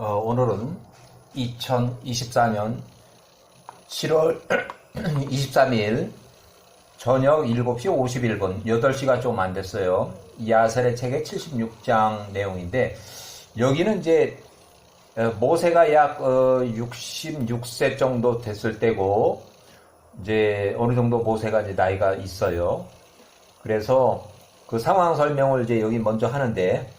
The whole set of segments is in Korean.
어, 오늘은 2024년 7월 23일 저녁 7시 51분, 8시가 좀 안 됐어요. 야살의 책의 76장 내용인데, 여기는 이제, 어, 모세가 약 66세 정도 됐을 때고, 이제 어느 정도 모세가 이제 나이가 있어요. 그래서 그 상황 설명을 이제 여기 먼저 하는데,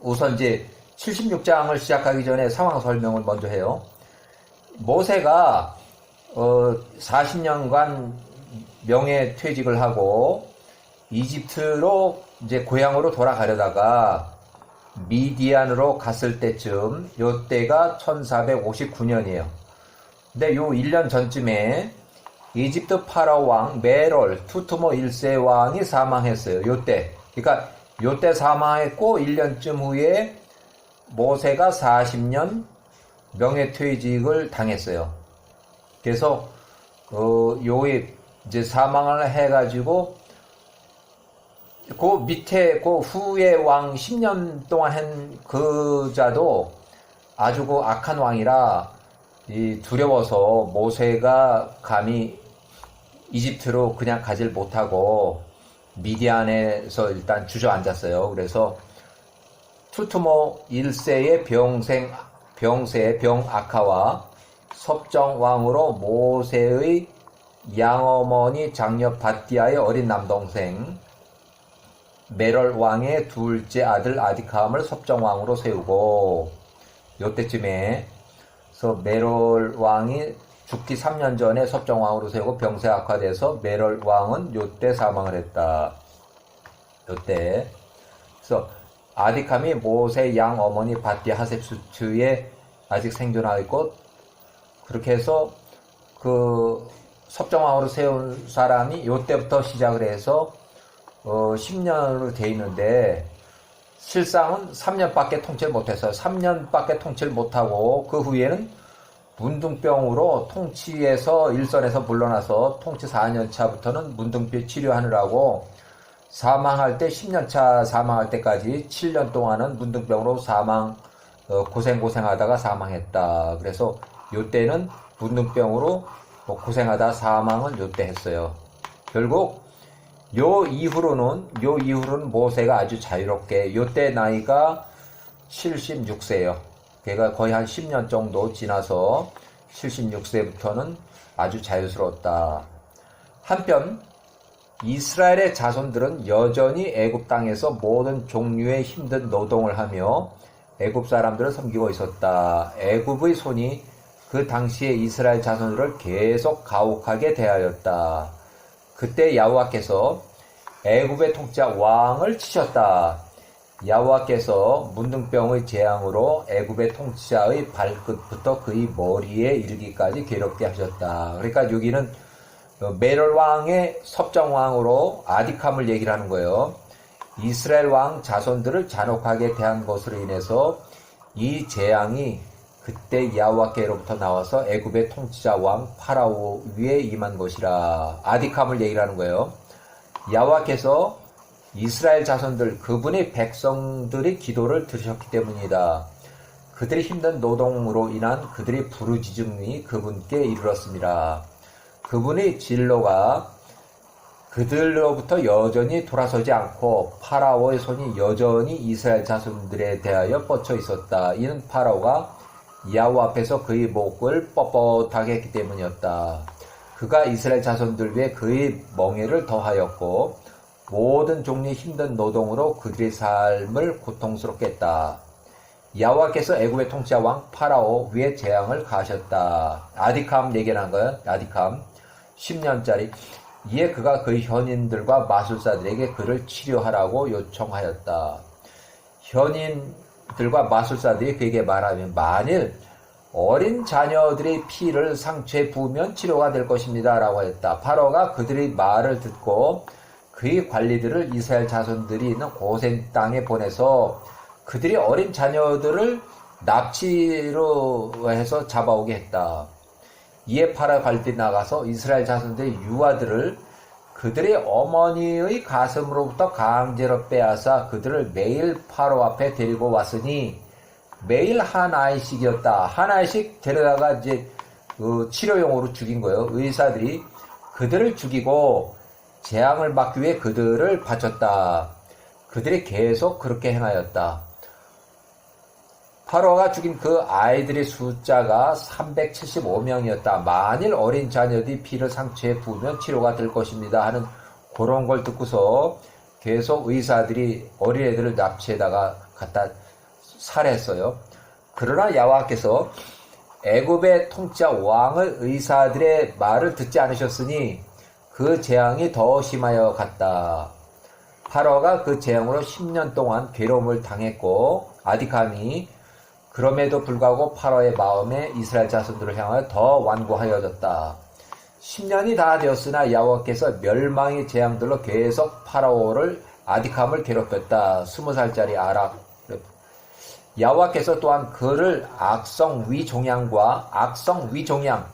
우선 이제 76장을 시작하기 전에 상황 설명을 먼저 해요. 모세가 어 40년간 명예 퇴직을 하고 이집트로 이제 고향으로 돌아가려다가 미디안으로 갔을 때쯤 요때가 1459년이에요. 근데 요 1년 전쯤에 이집트 파라오 왕 메롤 투트모 1세 왕이 사망했어요. 요때. 그러니까 요때 사망했고 1년쯤 후에 모세가 40년 명예퇴직을 당했어요. 그래서 어, 요에 이제 사망을 해가지고 그 밑에 그 후에 왕 10년 동안 한 그자도 아주 그 악한 왕이라 이 두려워서 모세가 감히 이집트로 그냥 가질 못하고 미디안에서 일단 주저앉았어요. 그래서 투투모 1세의 병생 병세의 병아카와 섭정왕으로 모세의 양어머니 장녀 바띠아의 어린 남동생 메럴 왕의 둘째 아들 아디카함을 섭정왕으로 세우고 요때쯤에 메럴 왕이 죽기 3년 전에 섭정왕으로 세우고 병세 악화돼서 메럴 왕은 요때 사망을 했다. 요때 그래서 아디캄이 모세 양 어머니 바띠 하셉수츠에 아직 생존하고 그렇게 해서 그 섭정왕으로 세운 사람이 요때부터 시작을 해서 어 10년으로 돼 있는데 실상은 3년밖에 통치를 못해서 3년밖에 통치를 못하고 그 후에는 문둥병으로 통치에서 일선에서 물러나서 통치 4년 차부터는 문둥병 치료하느라고 사망할 때 10년 차 사망할 때까지 7년 동안은 문둥병으로 사망 어, 고생 고생하다가 사망했다. 그래서 요때는 문둥병으로 뭐 고생하다 사망은 요때 했어요. 결국 요 이후로는 요 이후로는 모세가 아주 자유롭게 요때 나이가 76세예요. 걔가 거의 한 10년 정도 지나서 76세부터는 아주 자유스러웠다. 한편 이스라엘의 자손들은 여전히 애굽 땅에서 모든 종류의 힘든 노동을 하며 애굽 사람들을 섬기고 있었다. 애굽의 손이 그 당시에 이스라엘 자손들을 계속 가혹하게 대하였다. 그때 야후와께서 애굽의 통치자 왕을 치셨다. 야후와께서 문둥병의 재앙으로 애굽의 통치자의 발끝부터 그의 머리에 이르기까지 괴롭게 하셨다. 그러니까 여기는 메럴 왕의 섭정 왕으로 아디캄을 얘기를 하는 거예요. 이스라엘 왕 자손들을 잔혹하게 대한 것으로 인해서 이 재앙이 그때 야후와께로부터 나와서 애굽의 통치자 왕 파라오 위에 임한 것이라 아디캄을 얘기를 하는 거예요. 야후와께서 이스라엘 자손들 그분의 백성들의 기도를 들으셨기 때문이다. 그들의 힘든 노동으로 인한 그들의 부르짖음이 그분께 이르렀습니다. 그분의 진로가 그들로부터 여전히 돌아서지 않고 파라오의 손이 여전히 이스라엘 자손들에 대하여 뻗쳐 있었다. 이는 파라오가 야후 앞에서 그의 목을 뻣뻣하게 했기 때문이었다. 그가 이스라엘 자손들 위해 그의 멍에를 더하였고 모든 종류의 힘든 노동으로 그들의 삶을 고통스럽게 했다. 야와께서 애굽의 통치자 왕 파라오 위에 재앙을 가하셨다. 아디캄 얘기한 거예요. 아디캄 10년짜리 이에 그가 그의 현인들과 마술사들에게 그를 치료하라고 요청하였다. 현인들과 마술사들이 그에게 말하면 만일 어린 자녀들의 피를 상처에 부으면 치료가 될 것입니다. 라고 했다. 파로가 그들의 말을 듣고 그의 관리들을 이스라엘 자손들이 있는 고센 땅에 보내서 그들이 어린 자녀들을 납치로 해서 잡아오게 했다. 이에 파라 관리들이 나가서 이스라엘 자손들의 유아들을 그들의 어머니의 가슴으로부터 강제로 빼앗아 그들을 매일 파로 앞에 데리고 왔으니 매일 한 아이씩이었다. 한 아이씩 데려다가 이제 그 치료용으로 죽인 거예요. 의사들이 그들을 죽이고 재앙을 막기 위해 그들을 바쳤다. 그들이 계속 그렇게 행하였다. 파로가 죽인 그 아이들의 숫자가 375명이었다. 만일 어린 자녀들이 피를 상처에 부으면 치료가 될 것입니다. 하는 그런 걸 듣고서 계속 의사들이 어린애들을 납치에다가 갖다 살해했어요. 그러나 야와께서 애굽의 통치자 왕의 의사들의 말을 듣지 않으셨으니 그 재앙이 더 심하여 갔다. 파로가 그 재앙으로 10년 동안 괴로움을 당했고 아디캄이 그럼에도 불구하고 파로의 마음에 이스라엘 자손들을 향하여 더 완고하여졌다. 10년이 다 되었으나 야호와께서 멸망의 재앙들로 계속 파라오를 아디캄을 괴롭혔다. 20살짜리 아락 야호와께서 또한 그를 악성 위종양과 악성 위종양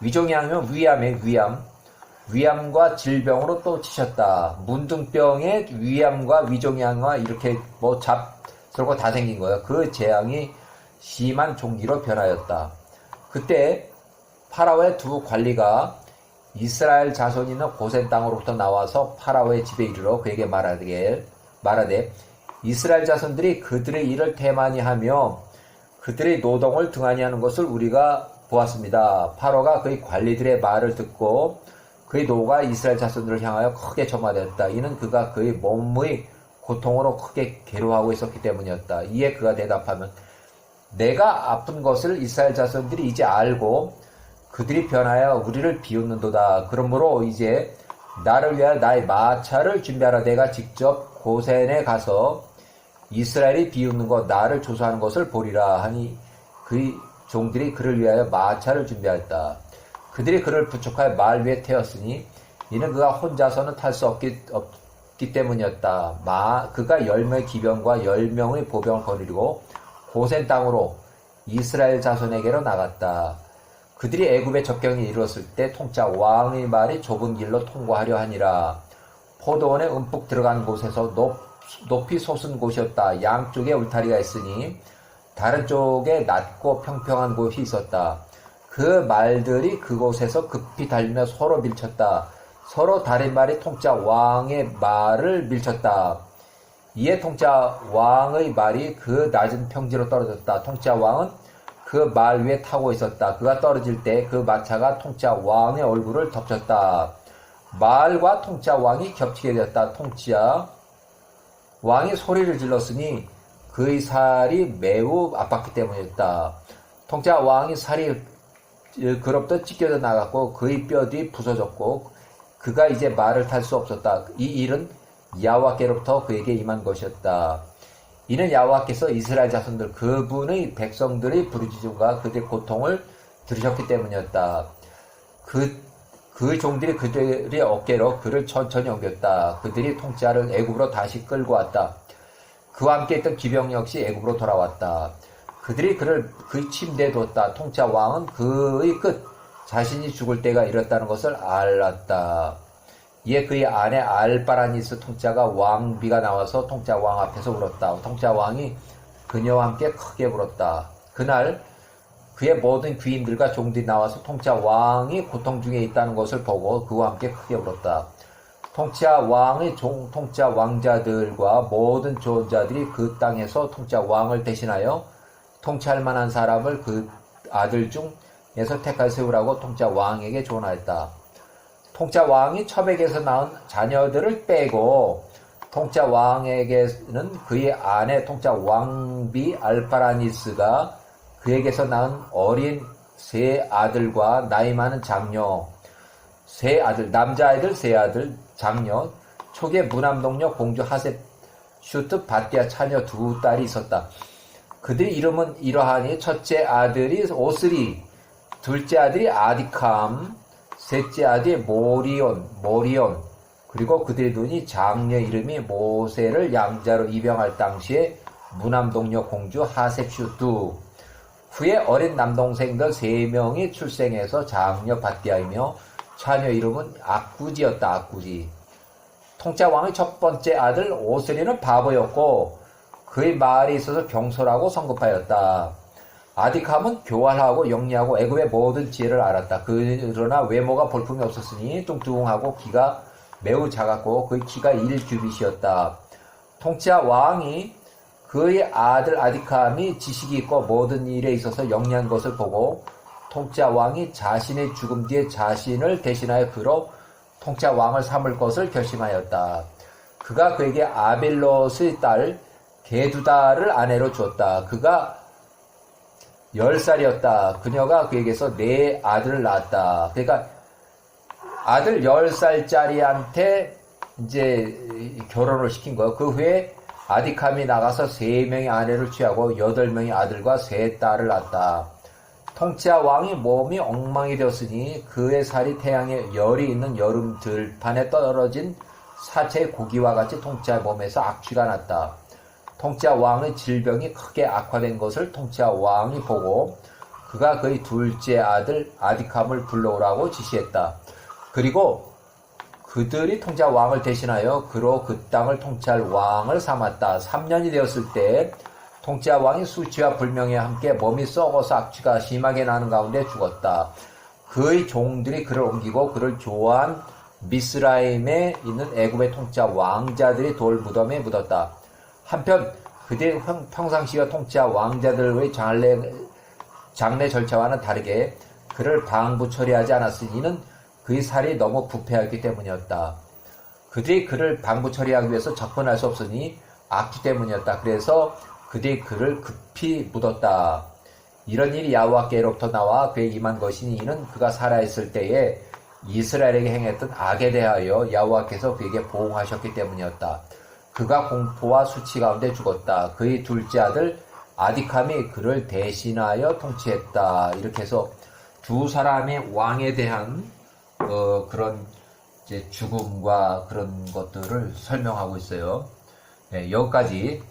위종양이면 위암의 위암 위암과 질병으로 또 치셨다. 문둥병의 위암과 위종양과 이렇게 뭐 잡스럽고 다 생긴 거예요. 그 재앙이 심한 종기로 변하였다. 그때 파라오의 두 관리가 이스라엘 자손이 있는 고센 땅으로부터 나와서 파라오의 집에 이르러 그에게 말하되, 말하되 이스라엘 자손들이 그들의 일을 태만히 하며 그들의 노동을 등한히 하는 것을 우리가 보았습니다. 파로가 그의 관리들의 말을 듣고 그의 노가 이스라엘 자손들을 향하여 크게 점화되었다. 이는 그가 그의 몸의 고통으로 크게 괴로워하고 있었기 때문이었다. 이에 그가 대답하면 내가 아픈 것을 이스라엘 자손들이 이제 알고 그들이 변하여 우리를 비웃는도다. 그러므로 이제 나를 위하여 나의 마차를 준비하라. 내가 직접 고센에 가서 이스라엘이 비웃는 것, 나를 조사하는 것을 보리라 하니 그 종들이 그를 위하여 마차를 준비하였다. 그들이 그를 부축하여 말 위에 태웠으니 이는 그가 혼자서는 탈 수 없기, 없기 때문이었다. 마, 그가 열 명의 기병과 열 명의 보병을 거느리고 고센 땅으로 이스라엘 자손에게로 나갔다. 그들이 애굽의 접경에 이르렀을 때 통짜 왕의 말이 좁은 길로 통과하려 하니라. 포도원에 움푹 들어간 곳에서 높 높이 솟은 곳이었다. 양쪽에 울타리가 있으니 다른 쪽에 낮고 평평한 곳이 있었다. 그 말들이 그곳에서 급히 달리며 서로 밀쳤다. 서로 다른 말이 통짜 왕의 말을 밀쳤다. 이에 통짜 왕의 말이 그 낮은 평지로 떨어졌다. 통짜 왕은 그 말 위에 타고 있었다. 그가 떨어질 때 그 마차가 통짜 왕의 얼굴을 덮쳤다. 말과 통짜 왕이 겹치게 되었다. 통짜 왕이 소리를 질렀으니 그의 살이 매우 아팠기 때문이었다. 통짜 왕이 살이 그로부터 찢겨져 나갔고 그의 뼈들이 부서졌고 그가 이제 말을 탈 수 없었다. 이 일은 야와께로부터 그에게 임한 것이었다. 이는 야와께서 이스라엘 자손들 그분의 백성들의 부르짖음과 그들의 고통을 들으셨기 때문이었다. 그, 그 종들이 그들의 어깨로 그를 천천히 옮겼다. 그들이 통짜를 애굽으로 다시 끌고 왔다. 그와 함께 했던 기병 역시 애굽으로 돌아왔다. 그들이 그를 그 침대에 뒀다. 통짜 왕은 그의 끝 자신이 죽을 때가 이렇다는 것을 알았다. 이에 그의 아내 알바라니스 통짜가 왕비가 나와서 통짜 왕 앞에서 울었다. 통짜 왕이 그녀와 함께 크게 울었다. 그날 그의 모든 귀인들과 종들이 나와서 통짜 왕이 고통 중에 있다는 것을 보고 그와 함께 크게 울었다. 통짜 왕의 종, 통짜 왕자들과 모든 조언자들이 그 땅에서 통짜 왕을 대신하여 통치할 만한 사람을 그 아들 중에서 택하 세우라고 통짜 왕에게 조언하였다. 통짜 왕이 첩에게서 낳은 자녀들을 빼고 통짜 왕에게는 그의 아내 통짜 왕비 알파라니스가 그에게서 낳은 어린 세 아들과 나이 많은 장녀, 세 아들, 남자아이들 세 아들, 장녀, 초기에 무남동녀 공주 하셉 슈트 바띠아 차녀 두 딸이 있었다. 그들의 이름은 이러하니 첫째 아들이 오스리, 둘째 아들이 아디캄, 셋째 아들이 모리온, 모리온, 그리고 그들의 눈이 장녀 이름이 모세를 양자로 입양할 당시에 무남동녀 공주 하셉슈두, 후에 어린 남동생들 세 명이 출생해서 장녀 바띠아이며 차녀 이름은 악구지였다. 악구지. 통짜 왕의 첫 번째 아들 오스리는 바보였고 그의 말에 있어서 경솔하고 성급하였다. 아디캄은 교활하고 영리하고 애굽의 모든 지혜를 알았다. 그러나 외모가 볼품이 없었으니 뚱뚱하고 키가 매우 작았고 그의 키가 1규빗이었다. 통치자 왕이 그의 아들 아디캄이 지식이 있고 모든 일에 있어서 영리한 것을 보고 통치자 왕이 자신의 죽음 뒤에 자신을 대신하여 그로 통치자 왕을 삼을 것을 결심하였다. 그가 그에게 아벨롯의 딸 게두다를 아내로 주었다. 그가 열 살이었다. 그녀가 그에게서 네 아들을 낳았다. 그러니까 아들 열 살짜리한테 이제 결혼을 시킨 거예요. 그 후에 아디캄이 나가서 세 명의 아내를 취하고 여덟 명의 아들과 세 딸을 낳았다. 통치자 왕이 몸이 엉망이 되었으니 그의 살이 태양에 열이 있는 여름 들판에 떨어진 사체의 고기와 같이 통치자 몸에서 악취가 났다. 통치자 왕의 질병이 크게 악화된 것을 통치자 왕이 보고 그가 그의 둘째 아들 아디캄을 불러오라고 지시했다. 그리고 그들이 통치자 왕을 대신하여 그로 그 땅을 통치할 왕을 삼았다. 3년이 되었을 때 통치자 왕이 수치와 불명에 함께 몸이 썩어서 악취가 심하게 나는 가운데 죽었다. 그의 종들이 그를 옮기고 그를 좋아한 미스라임에 있는 애굽의 통치자 왕자들이 돌 무덤에 묻었다. 한편 그들의 평상시와 통치자 왕자들의 장례, 장례 절차와는 다르게 그를 방부 처리하지 않았으니 이는 그의 살이 너무 부패하기 때문이었다. 그들이 그를 방부 처리하기 위해서 접근할 수 없으니 악취 때문이었다. 그래서 그들이 그를 급히 묻었다. 이런 일이 야후와께로부터 나와 그에게 임한 것이니 이는 그가 살아있을 때에 이스라엘에게 행했던 악에 대하여 야후와께서 그에게 보응하셨기 때문이었다. 그가 공포와 수치 가운데 죽었다. 그의 둘째 아들 아디캄이 그를 대신하여 통치했다. 이렇게 해서 두 사람의 왕에 대한 어, 그런 죽음과 그런 것들을 설명하고 있어요. 네, 여기까지